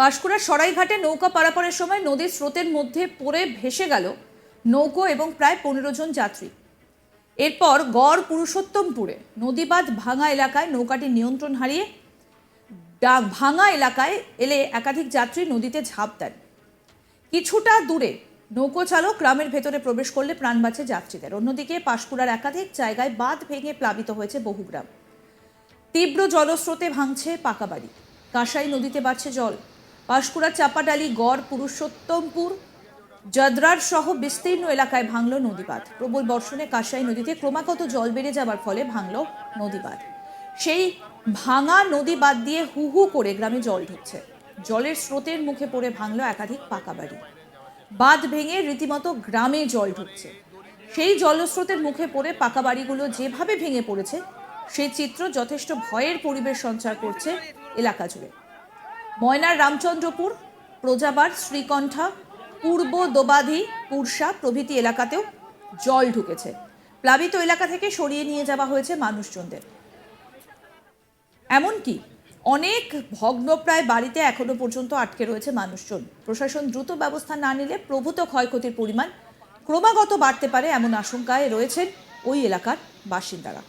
পাঁশকুড়ার সরাইঘাটে নৌকা পারাপারের সময় নদীর স্রোতের মধ্যে পড়ে ভেসে গেল নৌকো এবং প্রায় পনেরো জন যাত্রী। এরপর গড় পুরুষোত্তমপুরে নদীবাঁধ ভাঙা এলাকায় নৌকাটি নিয়ন্ত্রণ হারিয়ে ভাঙা এলাকায় এলে একাধিক যাত্রী নদীতে ঝাঁপ দেন। কিছুটা দূরে নৌকো চালক গ্রামের ভেতরে প্রবেশ করলে প্রাণ বাঁচে যাত্রীদের। অন্যদিকে পাশকুড়ার একাধিক জায়গায় বাঁধ ভেঙে প্লাবিত হয়েছে বহু গ্রাম। তীব্র জলস্রোতে ভাঙছে পাকা বাড়ি। কাঁসাই নদীতে বাড়ছে জল। পাঁশকুড়া, চাপাডালি, গড়, পুরুষোত্তমপুর, জদরার সহ বিস্তীর্ণ এলাকায় ভাঙল নদীবাঁধ। প্রবল বর্ষণে কাঁসাই নদীতে ক্রমাগত জল বেড়ে যাবার ফলে ভাঙল নদীবাঁধ। সেই ভাঙা নদী বাদ দিয়ে হু হু করে গ্রামে জল ঢুকছে। জলের স্রোতের মুখে পড়ে ভাঙল একাধিক পাকা বাড়ি। বাঁধ ভেঙে রীতিমতো গ্রামে জল ঢুকছে। সেই জলস্রোতের মুখে পড়ে পাকা বাড়িগুলো যেভাবে ভেঙে পড়েছে, সেই চিত্র যথেষ্ট ভয়ের পরিবেশ সঞ্চার করছে এলাকা জুড়ে। ময়নার রামচন্দ্রপুর, প্রজাবার, শ্রীকণ্ঠা, পূর্ব দোবাধি, পুরসা প্রভৃতি এলাকাতেও জল ঢুকেছে। প্লাবিত এলাকা থেকে সরিয়ে নিয়ে যাওয়া হয়েছে মানুষজনদের। এমনকি অনেক ভগ্নপ্রায় বাড়িতে এখনও পর্যন্ত আটকে রয়েছে মানুষজন। প্রশাসন দ্রুত ব্যবস্থা না নিলে প্রভূত ক্ষয়ক্ষতির পরিমাণ ক্রমাগত বাড়তে পারে এমন আশঙ্কায় রয়েছেন ওই এলাকার বাসিন্দারা।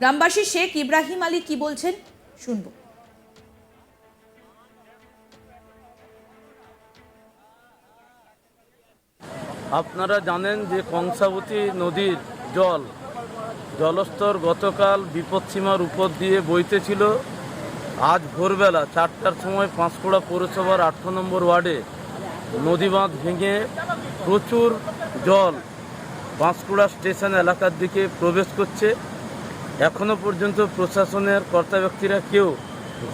গ্রামবাসী শেখ ইব্রাহিম আলী কি বলছেন? শুনব। আপনারা জানেন যে কংসাবতী নদীর জল, জলস্তর গতকাল বিপদসীমার উপর দিয়ে বইতে ছিল। আজ ভোরবেলা চারটার সময় পাঁশকুড়া পৌরসভার আট নম্বর ওয়ার্ডে নদী বাঁধ ভেঙে প্রচুর জল বাঁশকুড়া স্টেশন এলাকার দিকে প্রবেশ করছে। এখনও পর্যন্ত প্রশাসনের কর্তা ব্যক্তিরা কেউ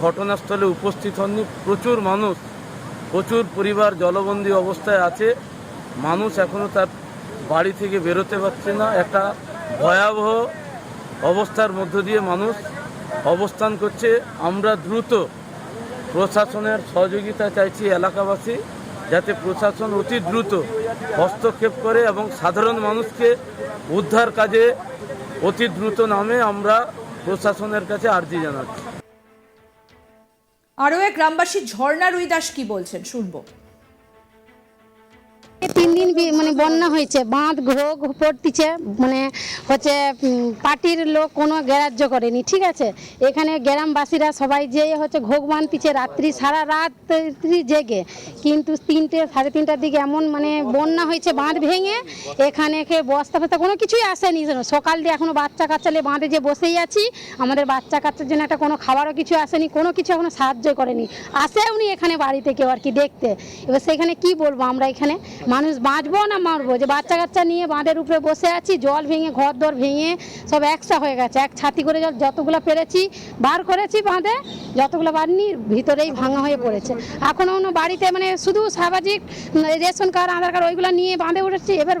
ঘটনাস্থলে উপস্থিত হননি। প্রচুর মানুষ, প্রচুর পরিবার জলবন্দী অবস্থায় আছে। মানুষ এখনও তার বাড়ি থেকে বেরোতে পারছে না। একটা ভয়াবহ অবস্থার মধ্য দিয়ে মানুষ অবস্থান করছে। আমরা দ্রুত প্রশাসনের সহযোগিতা চাইছি এলাকাবাসী, যাতে প্রশাসন অতি দ্রুত হস্তক্ষেপ করে এবং সাধারণ মানুষকে উদ্ধার কাজে অতি দ্রুত নামে আমরা প্রশাসনের কাছে আর্জি জানাচ্ছি। আরও এক গ্রামবাসী ঝর্ণা রুই দাস কি বলছেন? শুনব। দিন মানে বন্যা হয়েছে, বাঁধ, ঘোগ পড়তিছে মানে হচ্ছে পার্টির লোক কোনো গ্রাহ্য করেনি, ঠিক আছে? এখানে গ্রামবাসীরা সবাই যে হচ্ছে ঘোগ বাঁধতিছে রাত্রি, সারা রাত্রি জেগে। কিন্তু তিনটে, সাড়ে তিনটার দিকে এমন মানে বন্যা হয়েছে, বাঁধ ভেঙে, এখানে বস্তা ফস্তা কোনো কিছুই আসেনি। সকাল দিয়ে এখনও বাচ্চা কাচ্চা নিয়ে বাঁধে যে বসেই আছি, আমাদের বাচ্চা কাচ্চার জন্য একটা কোনো খাবারও কিছু আসেনি, কোনো কিছু এখনও সাহায্য করেনি। আসে উনি এখানে বাড়িতে কেউ আর কি দেখতে। এবার সেখানে কি বলব আমরা এখানে? মানুষ বাঁচবো না মারবো? যে বাচ্চা কাচ্চা নিয়ে বাঁধের উপরে বসে আছি জল ভেঙে ঘর দর ভেঙে সব একসা হয়ে গেছে। এক ছাতি করে জল যতগুলো পেরেছি বার করেছি বাঁধে যতগুলো বাড়নি ভিতরেই ভাঙা হয়ে পড়েছে। এখনও অন্য বাড়িতে মানে শুধু সামাজিক উম, রেশন কার্ড আধার কার্ড ওইগুলো নিয়ে বাঁধে উঠেছি। এবার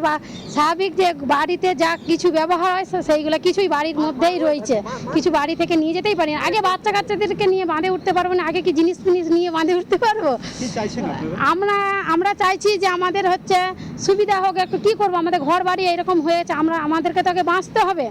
স্বাভাবিক যে বাড়িতে যা কিছু ব্যবহার হয় সেইগুলো কিছুই বাড়ির মধ্যেই রয়েছে। কিছু বাড়ি থেকে নিয়ে যেতেই পারি না। আগে বাচ্চা কাচ্চাদেরকে নিয়ে বাঁধে উঠতে পারব না আগে কি জিনিস ফিনিস নিয়ে বাঁধে উঠতে পারব? আমরা আমরা চাইছি যে আমাদের হচ্ছে সুবিধা হোক একটু কী করব? আমাদের ঘর বাড়ি এরকম হয়েছে আমরা আমাদেরকে তো আগে বাঁচতে হবে।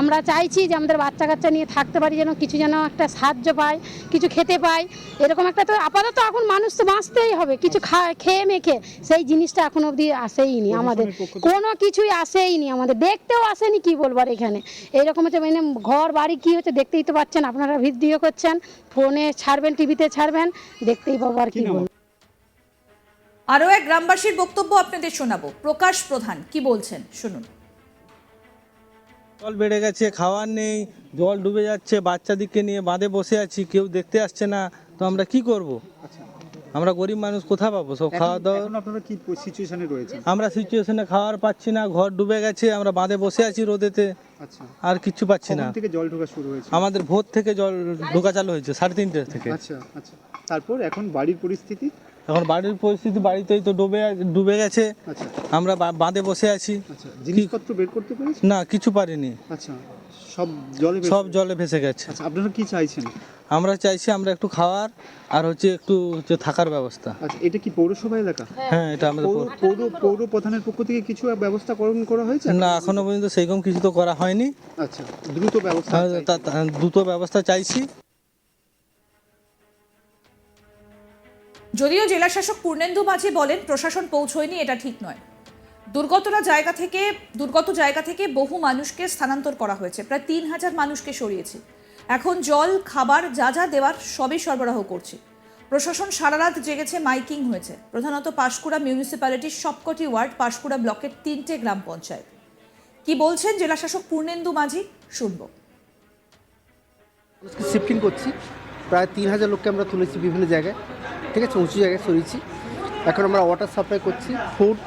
আমরা চাইছি যে আমাদের বাচ্চা কাচ্চা নিয়ে থাকতে পারি যেন কিছু যেন একটা সাহায্য পায় কিছু খেতে পায়। এরকম একটা তো আপাতত এখন মানুষ তো বাঁচতেই হবে কিছু খেয়ে মেখে। সেই জিনিসটা এখন অবধি আসেইনি আমাদের। কোনো কিছুই আসেইনি আমাদের। দেখতেও আসেনি কি বলব আর এখানে? এইরকম হচ্ছে মানে ঘর বাড়ি কি হচ্ছে দেখতেই তো পাচ্ছেন আপনারা ভিডিও করছেন ফোনে ছাড়বেন টিভিতে ছাড়বেন দেখতেই পাবো আর কি কি বলব। আরও এক গ্রামবাসীর বক্তব্য আপনাদের শোনাবো। প্রকাশ প্রধান কি বলছেন? শুনুন। জল বেড়ে গেছে খাওয়ার নেই জল ডুবে যাচ্ছে বাচ্চাদিকে নিয়ে বাঁধে বসে আছি কেউ দেখতে আসছে না তো আমরা কি করব? আচ্ছা। আমরা গরিব মানুষ কোথা পাবো? সব খাওয়া দাওয়া আপনারা কি সিচুয়েশনে রয়েছেন? আমরা সিচুয়েশনে খাওয়ার পাচ্ছি না ঘর ডুবে গেছে আমরা বাঁধে বসে আছি রোদেতে। আচ্ছা। আর কিচ্ছু পাচ্ছি না। থেকে জল ঢোকা শুরু হয়েছে? আমাদের ভোর থেকে জল ঢোকা চালু হয়েছে সাড়ে তিনটে থেকে। আচ্ছা আচ্ছা। তারপর এখন বাড়ির পরিস্থিতি? এখন বাড়ির পরিস্থিতি বাড়িতেই তো ডুবে ডুবে গেছে। আচ্ছা। আমরা বাঁধে বসে আছি। আচ্ছা জিনিসপত্র বের করতে পেরেছেন? না কিছু পারিনি। আচ্ছা সব জলে ভেসে সব গেছে? জলে ভেসে গেছে। আচ্ছা আপনারা কি চাইছেন? আমরা চাইছি আমরা একটু খাওয়ার আর হচ্ছে একটু হচ্ছে থাকার ব্যবস্থা। আচ্ছা এটা কি পৌরসভা এলাকা? হ্যাঁ। এটা আমাদের পৌর পৌর পৌর প্রধানের পক্ষ থেকে কিছু ব্যবস্থা করা হয়েছে? না এখনও পর্যন্ত সেইরকম কিছু তো করা হয়নি। আচ্ছা দ্রুত ব্যবস্থা দ্রুত ব্যবস্থা চাইছি। যদিও জেলাশাসক পূর্ণেন্দু মাঝি বলেন, প্রশাসন পৌঁছয়নি, এটা ঠিক নয়। দুর্গতরা জায়গা থেকে, দুর্গত জায়গা থেকে বহু মানুষকে স্থানান্তর করা হয়েছে। প্রায় তিন হাজার মানুষকে সরিয়েছে। এখন জল, খাবার, যা যা দেওয়ার সবই সরবরাহ করছে। প্রশাসন সারা রাত জেগেছে, মাইকিং হয়েছে। প্রধানত পাঁশকুড়া মিউনিসিপ্যালিটির সবকটি ওয়ার্ড পাঁশকুড়া ব্লকের তিনটে গ্রাম পঞ্চায়েত। কি বলছেন জেলাশাসক পূর্ণেন্দু মাঝি? শুনব। শিফটিং করছি। প্রায় তিন হাজার লোককে আমরা তুলেছি বিভিন্ন জায়গায়। ঠিক আছে উঁচু জায়গায় সরিয়েছি। এখন আমরা ওয়াটার সাপ্লাই করছি ফুড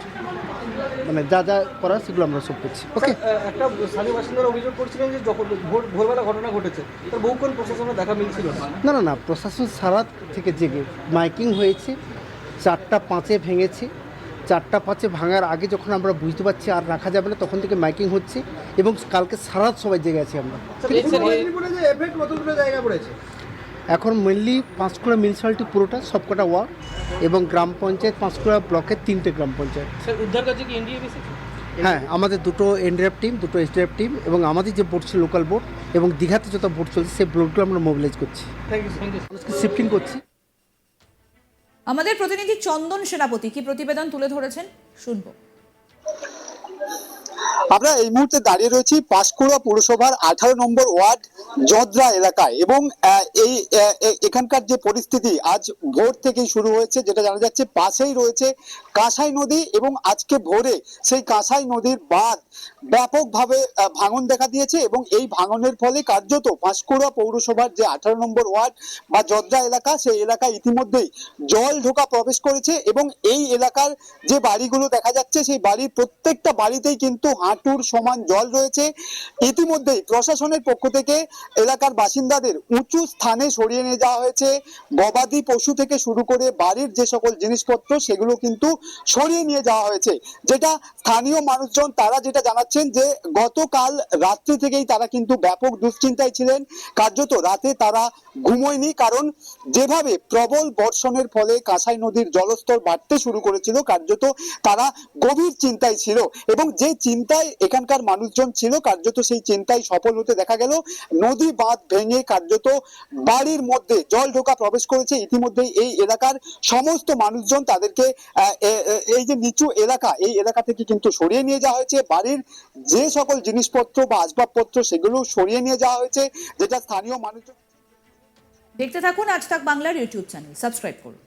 মানে যা যা করার সেগুলো আমরা সব করছি। ওকে একটা স্থানীয় বাসিন্দারা অভিযোগ করছিলেন যে যখন ভোর ভোরবেলা ঘটনা ঘটেছে তার বহুক্ষণ প্রশাসনের দেখা মিলছিল না। না না প্রশাসন সারা থেকে জেগে মাইকিং হয়েছে চারটা পাঁচে ভেঙেছে। চারটা পাঁচে ভাঙার আগে যখন আমরা বুঝতে পারছি আর রাখা যাবে না তখন থেকে মাইকিং হচ্ছে এবং কালকে সারা সবাই জেগে আছি আমরা। এখন মেনলি পাঁশকুড়া মিউনিসিপ্যালিটি পুরোটা সবকটা ওয়ার্ড এবং গ্রাম পঞ্চায়েত পাঁশকুড়া ব্লকের তিনটে গ্রাম পঞ্চায়েত। উদ্ধার কাজে কি এনডিএ বেশি হ্যাঁ আমাদের দুটো এনডিএফ টিম দুটো এসডিএফ টিম এবং আমাদের যে বোর্ড ছিল লোকাল বোর্ড এবং দীঘাতে যত বোর্ড চলছে সেই বোর্ডগুলো আমরা মোবিলাইজ করছি। থ্যাংক ইউ মানুষকে শিফটিং করছি। আমাদের প্রতিনিধি চন্দন সেনাপতি কি প্রতিবেদন তুলে ধরেছেন? শুনব। আমরা এই মুহূর্তে দাঁড়িয়ে রয়েছি পাঁশকুড়া পুরসভার আঠারো নম্বর ওয়ার্ড জদ্রা এলাকায় এবং এই এখানকার যে পরিস্থিতি আজ ভোর থেকেই শুরু হয়েছে, যেটা জানা যাচ্ছে পাশেই রয়েছে কাঁসাই নদী এবং আজকে ভোরে সেই কাঁসাই নদীর বাঁধ ব্যাপকভাবে ভাঙন দেখা দিয়েছে এবং এই ভাঙনের ফলে কার্যত পাঁশকুড়া পৌরসভার যে আঠারো নম্বর ওয়ার্ড বা জদ্রা এলাকা, সেই এলাকায় ইতিমধ্যেই জল ঢোকা প্রবেশ করেছে এবং এই এলাকার যে বাড়িগুলো দেখা যাচ্ছে, সেই বাড়ির প্রত্যেকটা বাড়িতেই কিন্তু হাঁটুর সমান জল রয়েছে। ইতিমধ্যেই প্রশাসনের পক্ষ থেকে এলাকার বাসিন্দাদের উঁচু স্থানে সরিয়ে নিয়ে যাওয়া হয়েছে। গবাদি পশু থেকে শুরু করে বাড়ির যে সকল জিনিসপত্র, সেগুলো কিন্তু সরিয়ে নিয়ে যাওয়া হয়েছে। যেটা স্থানীয় মানুষজন, তারা যেটা জানাচ্ছেন যে, গতকাল রাত্রি থেকেই তারা কিন্তু ব্যাপক দুশ্চিন্তায় ছিলেন। কার্যত রাতে তারা ঘুমোয়নি, কারণ যেভাবে প্রবল বর্ষণের ফলে কাঁসাই নদীর জলস্তর বাড়তে শুরু করেছিল, কার্যত তারা গভীর চিন্তায় ছিল এবং যে চিন্তায় এখানকার মানুষজন ছিল, কার্যত সেই চিন্তায় সফল হতে দেখা গেল। নদী বাঁধ ভেঙে কার্যত বাড়ির মধ্যে জল ঢোকা প্রবেশ করেছে। ইতিমধ্যেই এই এলাকার সমস্ত মানুষজন তাদেরকে এই যে নিচু এলাকা, এই এলাকা থেকে কিন্তু সরিয়ে নিয়ে যাওয়া হয়েছে। বাড়ির যে সকল জিনিসপত্র বা আসবাবপত্র সেগুলো সরিয়ে নিয়ে যাওয়া হয়েছে, যেটা স্থানীয় মানুষজন দেখতে থাকুন আজ তাক বাংলার ইউটিউব চ্যানেল। সাবস্ক্রাইব করুন।